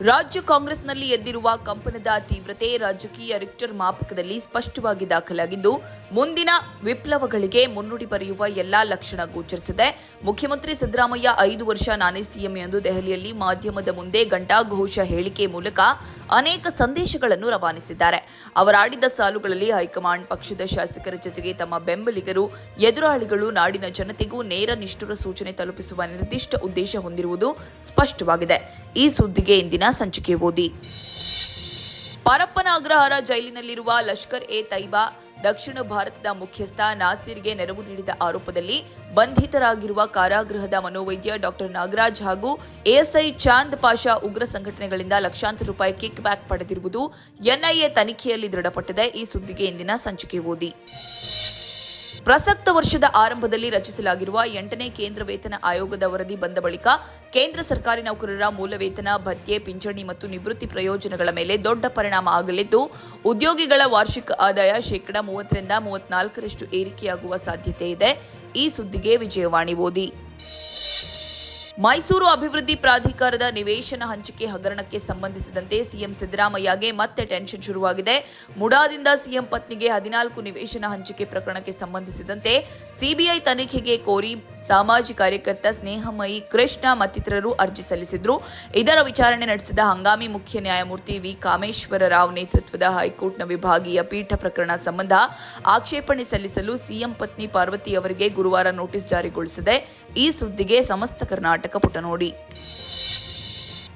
ರಾಜ್ಯ ಕಾಂಗ್ರೆಸ್ನಲ್ಲಿ ಎದ್ದಿರುವ ಕಂಪನದ ತೀವ್ರತೆ ರಾಜಕೀಯ ರಿಕ್ಟರ್ ಮಾಪಕದಲ್ಲಿ ಸ್ಪಷ್ಟವಾಗಿ ದಾಖಲಾಗಿದ್ದು, ಮುಂದಿನ ವಿಪ್ಲವಗಳಿಗೆ ಮುನ್ನುಡಿ ಬರೆಯುವ ಎಲ್ಲಾ ಲಕ್ಷಣ ಗೋಚರಿಸಿದೆ. ಮುಖ್ಯಮಂತ್ರಿ ಸಿದ್ದರಾಮಯ್ಯ ಐದು ವರ್ಷ ನಾನೇ ಸಿಎಂ ಎಂದು ದೆಹಲಿಯಲ್ಲಿ ಮಾಧ್ಯಮದ ಮುಂದೆ ಘಂಟಾಘೋಷ ಹೇಳಿಕೆ ಮೂಲಕ ಅನೇಕ ಸಂದೇಶಗಳನ್ನು ರವಾನಿಸಿದ್ದಾರೆ. ಅವರಾಡಿದ ಸಾಲುಗಳಲ್ಲಿ ಹೈಕಮಾಂಡ್ ಪಕ್ಷದ ಶಾಸಕರ ಜೊತೆಗೆ ತಮ್ಮ ಬೆಂಬಲಿಗರು, ಎದುರಾಳಿಗಳು, ನಾಡಿನ ಜನತೆಗೂ ನೇರ ನಿಷ್ಠುರ ಸೂಚನೆ ತಲುಪಿಸುವ ನಿರ್ದಿಷ್ಟ ಉದ್ದೇಶ ಹೊಂದಿರುವುದು ಸ್ಪಷ್ಟವಾಗಿದೆ. ಈ ಸುದ್ದಿಗೆ ಇಂದಿನ ಸಂಚಿಕೆ ಓದಿ ಪರಪ್ಪನ ಅಗ್ರಹಾರ ಜೈಲಿನಲ್ಲಿರುವ ಲಷ್ಕರ್ ಎ ತೈಬಾ ದಕ್ಷಿಣ ಭಾರತದ ಮುಖ್ಯಸ್ಥ ನಾಸೀರ್ಗೆ ನೆರವು ನೀಡಿದ ಆರೋಪದಲ್ಲಿ ಬಂಧಿತರಾಗಿರುವ ಕಾರಾಗೃಹದ ಮನೋವೈದ್ಯ ಡಾಕ್ಟರ್ ನಾಗರಾಜ್ ಹಾಗೂ ಎಎಸ್ಐ ಚಾಂದ್ ಪಾಷಾ ಉಗ್ರ ಸಂಘಟನೆಗಳಿಂದ ಲಕ್ಷಾಂತರ ರೂಪಾಯಿ ಕಿಕ್ ಬ್ಯಾಕ್ ಪಡೆದಿರುವುದು ಎನ್ಐಎ ತನಿಖೆಯಲ್ಲಿ ದೃಢಪಟ್ಟಿದೆ. ಈ ಸುದ್ದಿಗೆ ಇಂದಿನ ಸಂಚಿಕೆ ಓದಿ ಪ್ರಸಕ್ತ ವರ್ಷದ ಆರಂಭದಲ್ಲಿ ರಚಿಸಲಾಗಿರುವ ಎಂಟನೇ ಕೇಂದ್ರ ವೇತನ ಆಯೋಗದ ವರದಿ ಬಂದ ಬಳಿಕ ಕೇಂದ್ರ ಸರ್ಕಾರಿ ನೌಕರರ ಮೂಲ ವೇತನ ಭತ್ಯೆ, ಪಿಂಚಣಿ ಮತ್ತು ನಿವೃತ್ತಿ ಪ್ರಯೋಜನಗಳ ಮೇಲೆ ದೊಡ್ಡ ಪರಿಣಾಮ ಆಗಲಿದ್ದು, ಉದ್ಯೋಗಿಗಳ ವಾರ್ಷಿಕ ಆದಾಯ ಶೇಕಡಾ ಮೂವತ್ತರಿಂದ ಮೂವತ್ನಾಲ್ಕರಷ್ಟು ಏರಿಕೆಯಾಗುವ ಸಾಧ್ಯತೆ ಇದೆ. ಈ ಸುದ್ದಿಗೆ ವಿಜಯವಾಣಿ ಓದಿ. ಮೈಸೂರು ಅಭಿವೃದ್ಧಿ ಪ್ರಾಧಿಕಾರದ ನಿವೇಶನ ಹಂಚಿಕೆ ಹಗರಣಕ್ಕೆ ಸಂಬಂಧಿಸಿದಂತೆ ಸಿಎಂ ಸಿದ್ದರಾಮಯ್ಯಗೆ ಮತ್ತೆ ಟೆನ್ಷನ್ ಶುರುವಾಗಿದೆ. ಮುಡಾದಿಂದ ಸಿಎಂ ಪತ್ನಿಗೆ ಹದಿನಾಲ್ಕು ನಿವೇಶನ ಹಂಚಿಕೆ ಪ್ರಕರಣಕ್ಕೆ ಸಂಬಂಧಿಸಿದಂತೆ ಸಿಬಿಐ ತನಿಖೆಗೆ ಕೋರಿ ಸಾಮಾಜಿಕ ಕಾರ್ಯಕರ್ತ ಸ್ನೇಹಮಯಿ ಕೃಷ್ಣ ಮತ್ತಿತರರು ಅರ್ಜಿ ಸಲ್ಲಿಸಿದ್ರು. ಇದರ ವಿಚಾರಣೆ ನಡೆಸಿದ ಹಂಗಾಮಿ ಮುಖ್ಯ ನ್ಯಾಯಮೂರ್ತಿ ವಿ. ಕಾಮೇಶ್ವರ ರಾವ್ ನೇತೃತ್ವದ ಹೈಕೋರ್ಟ್ನ ವಿಭಾಗೀಯ ಪೀಠ ಪ್ರಕರಣ ಸಂಬಂಧ ಆಕ್ಷೇಪಣೆ ಸಲ್ಲಿಸಲು ಸಿಎಂ ಪತ್ನಿ ಪಾರ್ವತಿ ಅವರಿಗೆ ಗುರುವಾರ ನೋಟಿಸ್ ಜಾರಿಗೊಳಿಸಿದೆ. ಈ ಸುದ್ದಿಗೆ ಸಮಸ್ತ ಕರ್ನಾಟಕ ಪುಟ ನೋಡಿ.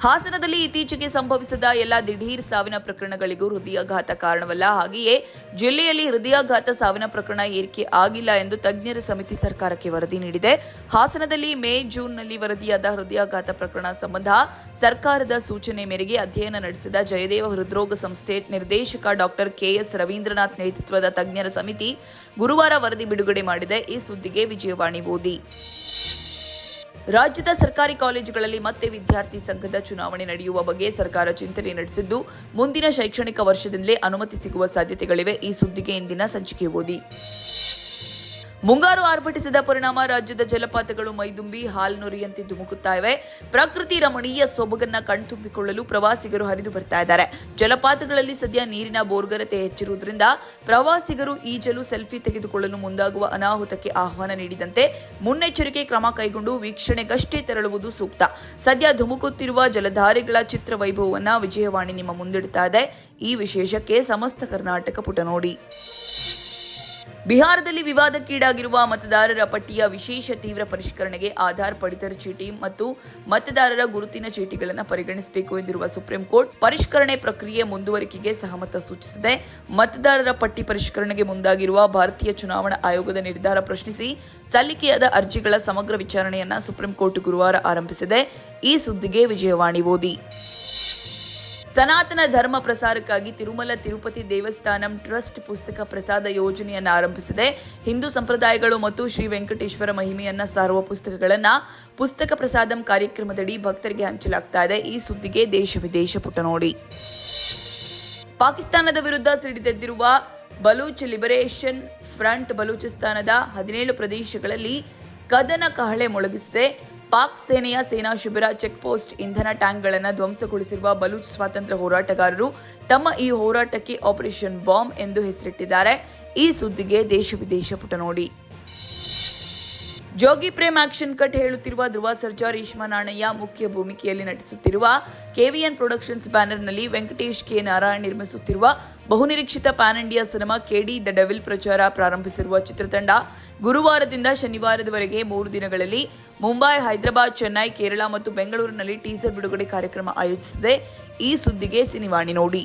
ಹಾಸನದಲ್ಲಿ ಇತ್ತೀಚೆಗೆ ಸಂಭವಿಸಿದ ಎಲ್ಲ ದಿಢೀರ್ ಸಾವಿನ ಪ್ರಕರಣಗಳಿಗೂ ಹೃದಯಾಘಾತ ಕಾರಣವಲ್ಲ. ಹಾಗೆಯೇ ಜಿಲ್ಲೆಯಲ್ಲಿ ಹೃದಯಾಘಾತ ಸಾವಿನ ಪ್ರಕರಣ ಏರಿಕೆ ಆಗಿಲ್ಲ ಎಂದು ತಜ್ಞರ ಸಮಿತಿ ಸರ್ಕಾರಕ್ಕೆ ವರದಿ ನೀಡಿದೆ. ಹಾಸನದಲ್ಲಿ ಮೇ, ಜೂನ್ನಲ್ಲಿ ವರದಿಯಾದ ಹೃದಯಾಘಾತ ಪ್ರಕರಣ ಸಂಬಂಧ ಸರ್ಕಾರದ ಸೂಚನೆ ಮೇರೆಗೆ ಅಧ್ಯಯನ ನಡೆಸಿದ ಜಯದೇವ ಹೃದ್ರೋಗ ಸಂಸ್ಥೆ ನಿರ್ದೇಶಕ ಡಾಕ್ಟರ್ ಕೆಎಸ್ ರವೀಂದ್ರನಾಥ್ ನೇತೃತ್ವದ ತಜ್ಞರ ಸಮಿತಿ ಗುರುವಾರ ವರದಿ ಬಿಡುಗಡೆ ಮಾಡಿದೆ. ಈ ಸುದ್ದಿಗೆ ವಿಜಯವಾಣಿ ಓದಿ ರಾಜ್ಯದ ಸರ್ಕಾರಿ ಕಾಲೇಜುಗಳಲ್ಲಿ ಮತ್ತೆ ವಿದ್ಯಾರ್ಥಿ ಸಂಘದ ಚುನಾವಣೆ ನಡೆಯುವ ಬಗ್ಗೆ ಸರ್ಕಾರ ಚಿಂತನೆ ನಡೆಸಿದ್ದು, ಮುಂದಿನ ಶೈಕ್ಷಣಿಕ ವರ್ಷದಿಂದಲೇ ಅನುಮತಿ ಸಿಗುವ ಸಾಧ್ಯತೆಗಳಿವೆ. ಈ ಸುದ್ದಿಗೆ ಇಂದಿನ ಸಂಚಿಕೆ ಓದಿ. ಮುಂಗಾರು ಆರ್ಭಟಿಸಿದ ಪರಿಣಾಮ ರಾಜ್ಯದ ಜಲಪಾತಗಳು ಮೈದುಂಬಿ ಹಾಲ್ನೊರಿಯಂತೆ ಧುಮುಕುತ್ತಾ ಇವೆ. ಪ್ರಕೃತಿ ರಮಣೀಯ ಸೊಬಗನ್ನ ಕಣ್ತುಂಬಿಕೊಳ್ಳಲು ಪ್ರವಾಸಿಗರು ಹರಿದು ಬರ್ತಾ ಇದ್ದಾರೆ. ಜಲಪಾತಗಳಲ್ಲಿ ಸದ್ಯ ನೀರಿನ ಬೋರ್ಗರತೆ ಹೆಚ್ಚಿರುವುದರಿಂದ ಪ್ರವಾಸಿಗರು ಈಜಲು ಸೆಲ್ಫಿ ತೆಗೆದುಕೊಳ್ಳಲು ಮುಂದಾಗುವ ಅನಾಹುತಕ್ಕೆ ಆಹ್ವಾನ ನೀಡಿದಂತೆ ಮುನ್ನೆಚ್ಚರಿಕೆ ಕ್ರಮ ಕೈಗೊಂಡು ವೀಕ್ಷಣೆಗಷ್ಟೇ ತೆರಳುವುದು ಸೂಕ್ತ. ಸದ್ಯ ಧುಮುಕುತ್ತಿರುವ ಜಲಧಾರೆಗಳ ಚಿತ್ರ ವೈಭವವನ್ನ ವಿಜಯವಾಣಿ ನಿಮ್ಮ ಮುಂದಿಡ್ತಾ ಇದೆ. ಈ ವಿಶೇಷಕ್ಕೆ ಸಮಸ್ತ ಕರ್ನಾಟಕ ಪುಟ ನೋಡಿ ಬಿಹಾರದಲ್ಲಿ ವಿವಾದಕ್ಕೀಡಾಗಿರುವ ಮತದಾರರ ಪಟ್ಟಿಯ ವಿಶೇಷ ತೀವ್ರ ಪರಿಷ್ಕರಣೆಗೆ ಆಧಾರ್ ಪಡಿತರ ಚೀಟಿ ಮತ್ತು ಮತದಾರರ ಗುರುತಿನ ಚೀಟಿಗಳನ್ನು ಪರಿಗಣಿಸಬೇಕು ಎಂದಿರುವ ಸುಪ್ರೀಂ ಕೋರ್ಟ್ ಪರಿಷ್ಕರಣೆ ಪ್ರಕ್ರಿಯೆ ಮುಂದುವರಿಕೆಗೆ ಸಹಮತ ಸೂಚಿಸಿದೆ. ಮತದಾರರ ಪಟ್ಟಿ ಪರಿಷ್ಕರಣೆಗೆ ಮುಂದಾಗಿರುವ ಭಾರತೀಯ ಚುನಾವಣಾ ಆಯೋಗದ ನಿರ್ಧಾರ ಪ್ರಶ್ನಿಸಿ ಸಲ್ಲಿಕೆಯಾದ ಅರ್ಜಿಗಳ ಸಮಗ್ರ ವಿಚಾರಣೆಯನ್ನ ಸುಪ್ರೀಂ ಕೋರ್ಟ್ ಗುರುವಾರ ಆರಂಭಿಸಿದೆ. ಈ ಸುದ್ದಿಗೆ ವಿಜಯವಾಣಿ ಓದಿ. ಸನಾತನ ಧರ್ಮ ಪ್ರಸಾರಕ್ಕಾಗಿ ತಿರುಮಲ ತಿರುಪತಿ ದೇವಸ್ಥಾನಂ ಟ್ರಸ್ಟ್ ಪುಸ್ತಕ ಪ್ರಸಾದ ಯೋಜನೆಯನ್ನು ಆರಂಭಿಸಿದೆ. ಹಿಂದೂ ಸಂಪ್ರದಾಯಗಳು ಮತ್ತು ಶ್ರೀ ವೆಂಕಟೇಶ್ವರ ಮಹಿಮೆಯನ್ನ ಸಾರುವ ಪುಸ್ತಕಗಳನ್ನ ಪುಸ್ತಕ ಪ್ರಸಾದಂ ಕಾರ್ಯಕ್ರಮದಡಿ ಭಕ್ತರಿಗೆ ಹಂಚಲಾಗ್ತಾ ಇದೆ. ಈ ಸುದ್ದಿಗೆ ದೇಶ ವಿದೇಶ ಪುಟ ನೋಡಿ. ಪಾಕಿಸ್ತಾನದ ವಿರುದ್ಧ ಸಿಡಿದೆದ್ದಿರುವ ಬಲೂಚ್ ಲಿಬರೇಷನ್ ಫ್ರಂಟ್ ಬಲೂಚಿಸ್ತಾನದ ಹದಿನೇಳು ಪ್ರದೇಶಗಳಲ್ಲಿ ಕದನ ಕಹಳೆ ಮೊಳಗಿಸಿದೆ. ಪಾಕ್ ಸೇನೆಯ ಸೇನಾ ಶಿಬಿರ ಚೆಕ್ ಪೋಸ್ಟ್ ಇಂಧನ ಟ್ಯಾಂಕ್ಗಳನ್ನು ಧ್ವಂಸಗೊಳಿಸಿರುವ ಬಲೂಚ್ ಸ್ವಾತಂತ್ರ್ಯ ಹೋರಾಟಗಾರರು ತಮ್ಮ ಈ ಹೋರಾಟಕ್ಕೆ ಆಪರೇಷನ್ ಬಾಂಬ್ ಎಂದು ಹೆಸರಿಟ್ಟಿದ್ದಾರೆ. ಈ ಸುದ್ದಿಗೆ ದೇಶ ವಿದೇಶ ಪುಟ ನೋಡಿ ಜೋಗಿ ಪ್ರೇಮ್ ಆಕ್ಷನ್ ಕಟ್ ಹೇಳುತ್ತಿರುವ ಧ್ರುವ ಸರ್ಜಾ ರೇಷ್ಮಾ ನಾಣಯ್ಯ ಮುಖ್ಯ ಭೂಮಿಕೆಯಲ್ಲಿ ನಟಿಸುತ್ತಿರುವ ಕೆವಿಎನ್ ಪ್ರೊಡಕ್ಷನ್ಸ್ ಬ್ಯಾನರ್ನಲ್ಲಿ ವೆಂಕಟೇಶ್ ಕೆ ನಾರಾಯಣ್ ನಿರ್ಮಿಸುತ್ತಿರುವ ಬಹುನಿರೀಕ್ಷಿತ pan India cinema KD the devil ಪ್ರಚಾರ ಪ್ರಾರಂಭಿಸಿರುವ ಚಿತ್ರತಂಡ ಗುರುವಾರದಿಂದ ಶನಿವಾರದವರೆಗೆ ಮೂರು ದಿನಗಳಲ್ಲಿ ಮುಂಬೈ, ಹೈದರಾಬಾದ್, ಚೆನ್ನೈ, ಕೇರಳ ಮತ್ತು ಬೆಂಗಳೂರಿನಲ್ಲಿ ಟೀಸರ್ ಬಿಡುಗಡೆ ಕಾರ್ಯಕ್ರಮ ಆಯೋಜಿಸಿದೆ. ಈ ಸುದ್ದಿಗೆ ಸಿನಿವಾಣಿ ನೋಡಿ.